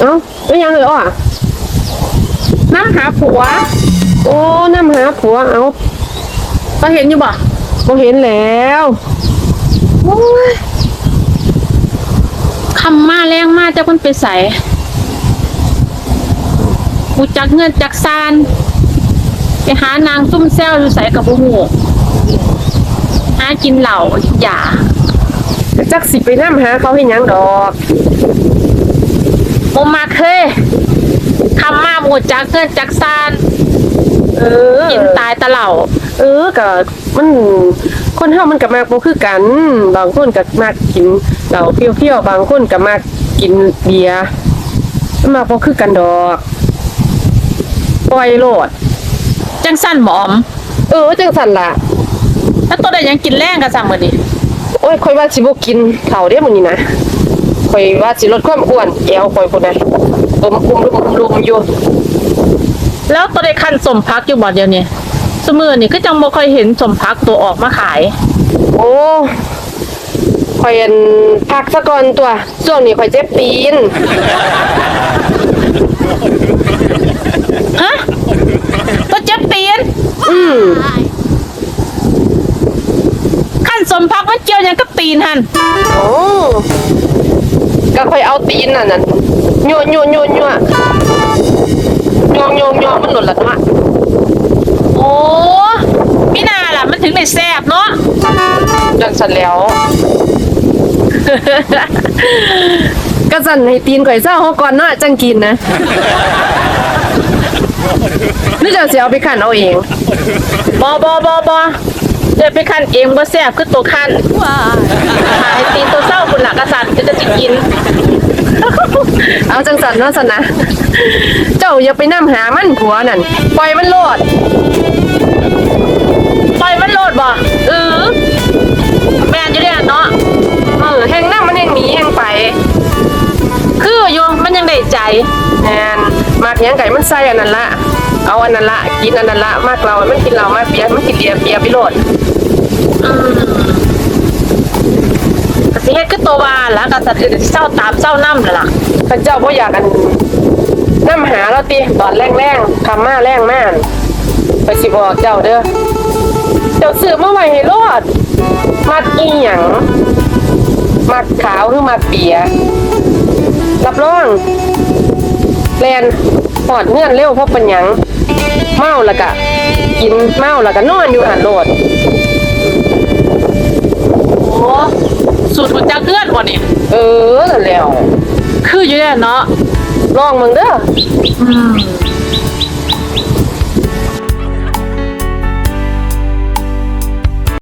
เอ้าเป็นยังเลยอะน้ำหาผัว โอ้น้ำหาผัวเอาก็เห็นอยู่บ่บ่เห็นแล้วโอ้ยคำมาแรงมาเจ้าคนไปใส่กูจักเงินจักซานไปหานางซุ่มแซวอยู่ใส่กับผู้หูหากินเหล่าอย่าจักสิไปน้ำหาเขาเห็นยังดอก บ่มาเคยคำมาหมดจักเงินจักซานเออกินตายตะเหล่า เออก็มันคนเฮามันก็มากบ่คือกัน บางคนก็มากกินเหล้าเปรี้ยวๆบางคนก็มากกินเบียร์มันมากบ่คือกันดอกปล่อยโลด จังสั้นหมอม เออจังซั่นล่ะแล้วตัวใดยังกินแรงกันสั่งมื้อนี้โอ้ยข่อยว่าสิบ่กินข้าวเด้มื้อนี้นะ ข่อยว่าสิลดความอ้วนแอวข่อยพุ่นน่ะตุ่มอุ้มลุมลุมอยู่แล้วตัวใดคันสมพักอยู่บ่เดียวนี้สมือนี่ก็จังบ่ค่อยเห็นสมพักตัวออกมาขาย โอ้ข่อยอันพักซะก่อนตัวช่วงนี้ข่อยเจ็บตีนฮะตัวเจ็บตีนอืมขั้นสมพักมันเกี่ยวหยังกับตีนหันโอ้ ก็ข่อยเอาตีนน่ะนั่นยั่วยั่วยั่วยั่วยั่วยั่วยั่วมันหลุดละตัวโอ้พี่นาล่ะ มันถึงได้แซ่บเนาะจังสันแล้ว ก็สั่นให้ตีนข่อยเศร้าเขาก่อนเนาะจังกินนะนี่จะเสียเอาไปขันเอาเองบอบอบอบอ เดี๋ยวไปคันเองบ่แซ่บคือตัวคันหายตีนตัวเศร้าคุณหลักกษัตริย์ก็จะสิกิน เอาจังสันเนาะสันนะ เจ้าอย่าไปนํหามันผัวนั่น ปล่อยมันโลด ปล่อยมันโลดบ่เออแม่นอยู่เนี่ยเนาะ เออแห่งน้ำมันแห่งหนีแห่งไป คืออยู่มันยังได้ใจแอนมากหยังไก่มันใส่อันนั้นละ เอาอันนั้นละกินอันนั้นละมากเรามันกินเรามากเบียร์มันกินเบียร์เบียร์ไปโลดอืมก็สิเฮ็ดคือตัวว่าล่ะกษัตริย์ก็สิเศร้าตามเศร้านํนั่นล่ะพระเจ้าพ่อยากกันน้ำหาเราติตอนแรงแรงๆคำมาแรงมากไปสิบอกเจ้าเด้อเจ้าซื้อมาไว้ให้โลดมักอีหยังมักขาวหรือมักเบียร์รับรองแลน ปอดเงื่อนเร็วเพราะเป็นหยังเมาแล้วก็กินเมาแล้วก็นอนอยู่หันโลดโอ้สูตรคุณจักเกือนบ่นี่เออนั่นแหล้วคืออยู่เนี่ยเนาะลองมึงเด้อ